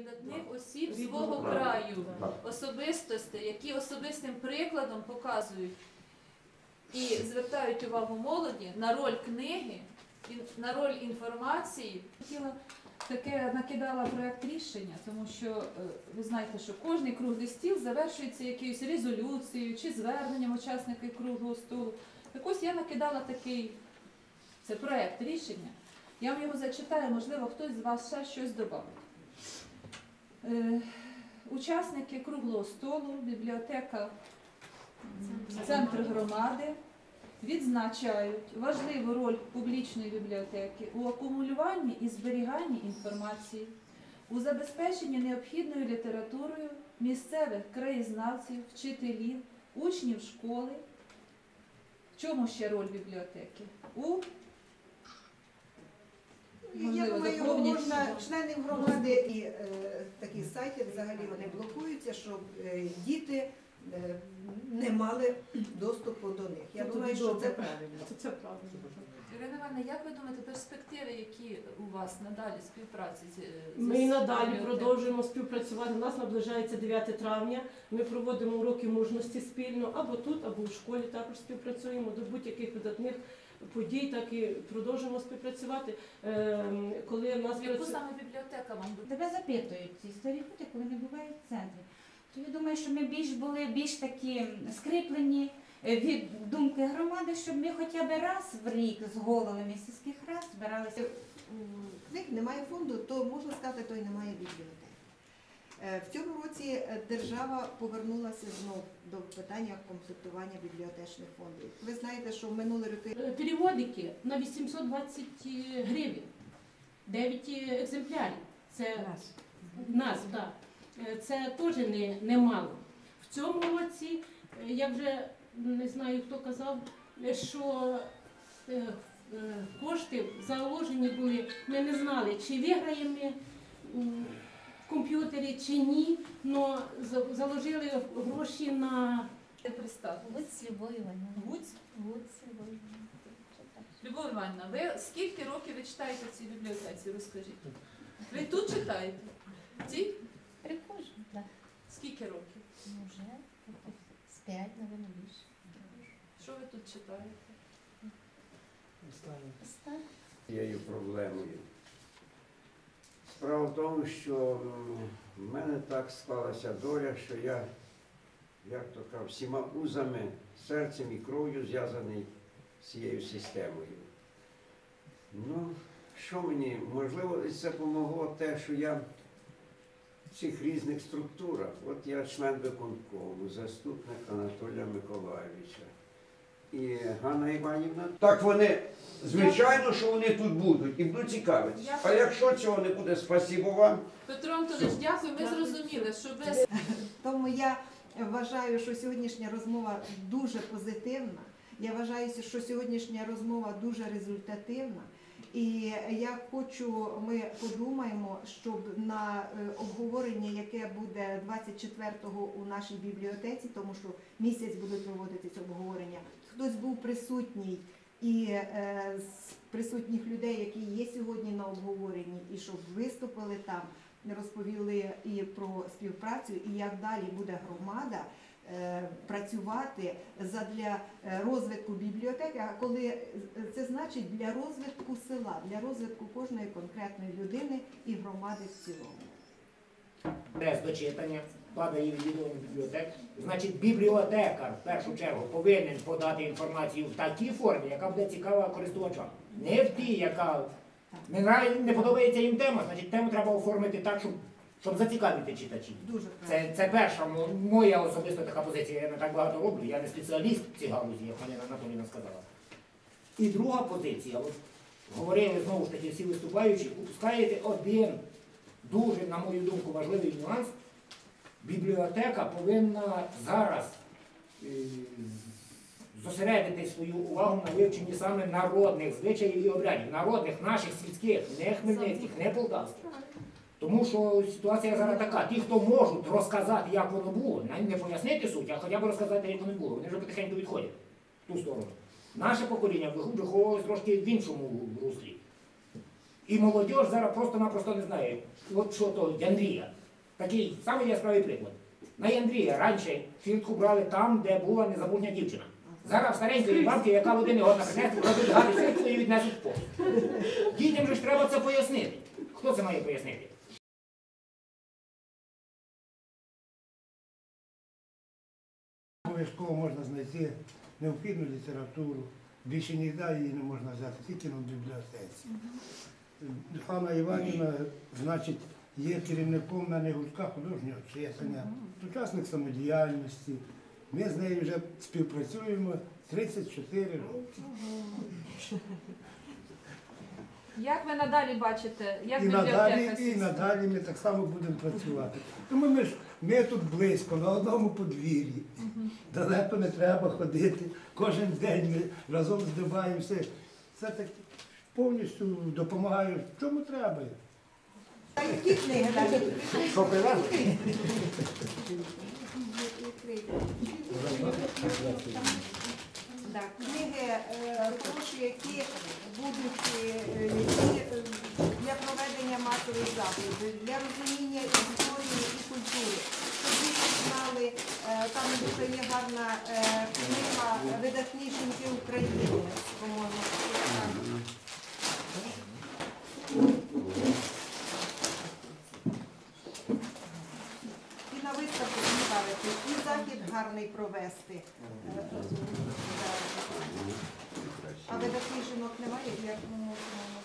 видатних осіб свого краю, особистостей, які особистим прикладом показують і звертають увагу молоді на роль книги, на роль інформації. Хотіла таке накидала проект рішення, тому що е, ви знаєте, що кожний круглий стіл завершується якоюсь резолюцією чи зверненням учасників круглого столу. Так ось я накидала такий це проект рішення. Я вам його зачитаю, можливо, хтось з вас ще щось додавить. Е, учасники круглого столу, бібліотека, центр громади відзначають важливу роль публічної бібліотеки у акумулюванні і зберіганні інформації, у забезпеченні необхідною літературою місцевих краєзнавців, вчителів, учнів школи. В чому ще роль бібліотеки? У Я думаю, доповнять. можна членів громади і е, такі сайти взагалі вони блокуються, щоб е, діти е, не мали доступу до них. Я Це думаю, що це правильно. Це, це правильно. Ірина Івановна, як ви думаєте, перспективи, які у вас надалі співпраці з з- Ми і надалі бібліотекою? продовжуємо співпрацювати. У нас наближається 9 травня. Ми проводимо уроки мужності спільно або тут, або в школі також співпрацюємо до будь-яких видатних подій, так і продовжуємо співпрацювати. Ем, Коли в нас Яку працю- саме бібліотека вам буде? Тебе запитують ці старі люди, коли не бувають в центрі. То я думаю, що ми більш були більш такі скріплені е, від думки громади, щоб ми хоча б раз в рік з головами сільських рад збиралися. Книг немає фонду, то можна сказати, то й немає бібліотеки. Е, В цьому році е, держава повернулася знов до питання комплектування бібліотечних фондів. Ви знаєте, що в минулі роки Е, переводики на 820 гривень, 9 екземплярів. Це нас, так. Це теж не, не мало. В цьому році, я вже не знаю, хто казав, що кошти заложені були, ми не знали, чи виграємо ми комп'ютері, чи ні, але заложили гроші на. Вуць Любов Іванівна. Гуць. Вуць Любов Іванівна. Любов Івановна, ви скільки років ви читаєте в цій бібліотеці? Розкажіть. Ви тут читаєте? Ці? Приходжу, да. Скільки років? Ну, вже з п'ять, напевно, більше. Що ви тут читаєте? Так. цією проблемою. Справа в тому, що в мене так склалася доля, що я, як то кажу, всіма узами, серцем і кров'ю зв'язаний з цією системою. Ну, що мені, можливо, це допомогло те, що я в цих різних структурах, от я член виконкому, заступник Анатолія Миколаєвича. І Ганна Іванівна. Так вони, звичайно, що вони тут будуть і будуть цікавитися. А якщо цього не буде, спасибо вам. Петро Антонович, дякую. Ми зрозуміли, що без Тому я вважаю, що сьогоднішня розмова дуже позитивна. Я вважаю, що сьогоднішня розмова дуже результативна. І я хочу, ми подумаємо, щоб на е, обговорення, яке буде 24-го у нашій бібліотеці, тому що місяць будуть проводитись обговорення, хтось був присутній і е, з присутніх людей, які є сьогодні на обговоренні, і щоб виступили там, розповіли і про співпрацю, і як далі буде громада працювати задля е, розвитку бібліотеки. А коли е, це значить для розвитку села, для розвитку кожної конкретної людини і громади в цілому. Без дочитання падає відвідування бібліотек. Значить, бібліотекар в першу чергу повинен подати інформацію в такій формі, яка буде цікава користувачам. Не в тій, яка не подобається їм тема, значить тему треба оформити так, щоб, щоб зацікавити читачів. Дуже. Це, це перша моя особиста така позиція. Я не так багато роблю, я не спеціаліст в цій галузі, як Галина Анатоліївна сказала. І друга позиція, от говорили знову ж таки всі виступаючі, упускаєте один дуже, на мою думку, важливий нюанс. Бібліотека повинна зараз е, зосередити свою увагу на вивченні саме народних звичаїв і обрядів, народних наших сільських, не хмельницьких, не полтавських. Тому що ситуація зараз така. Ті, хто можуть розказати, як воно було, навіть не пояснити суть, а хоча б розказати, як воно було. Вони вже потихеньку відходять в ту сторону. Наше покоління виховувалось трошки в іншому руслі. І молодь зараз просто-напросто не знає, от що то Яндрія. Такий самий яскравий приклад. На Яндрія раніше фіртку брали там, де була незабутня дівчина. Зараз старенької бабки, яка води не годна принести, зробить гарну фіртку і віднесуть в пост. Дітям же ж треба це пояснити. Хто це має пояснити? Обов'язково можна знайти необхідну літературу. Більше ніде її не можна взяти, тільки на бібліотеці. Ганна Іванівна, значить, є керівником в мене гуртка художнього читання, учасник самодіяльності. Ми з нею вже співпрацюємо 34 роки. Як ви надалі бачите, як І надалі, і надалі ми так само будемо працювати. Тому ми ж ми тут близько, на одному подвір'ї. Далеко не треба ходити. Кожен день ми разом здиваємося. Це так повністю допомагаю. В чому треба? А які книги далі? Що привезли? Книги е, хороші, які будуть е, е, для проведення масових заходів, для розуміння історії і культури. Щоб діти знали, е, там дуже є гарна е, книга видатні жінки України, по-моєму. І на виставку поставити, і захід гарний провести. Е, жінок немає, як ми можемо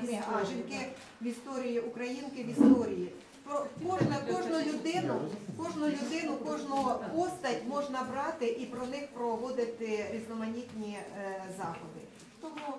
книга. А, жінки в історії, українки в історії. Про кожну, людину, кожну людину, кожну постать можна брати і про них проводити різноманітні е, заходи. Тому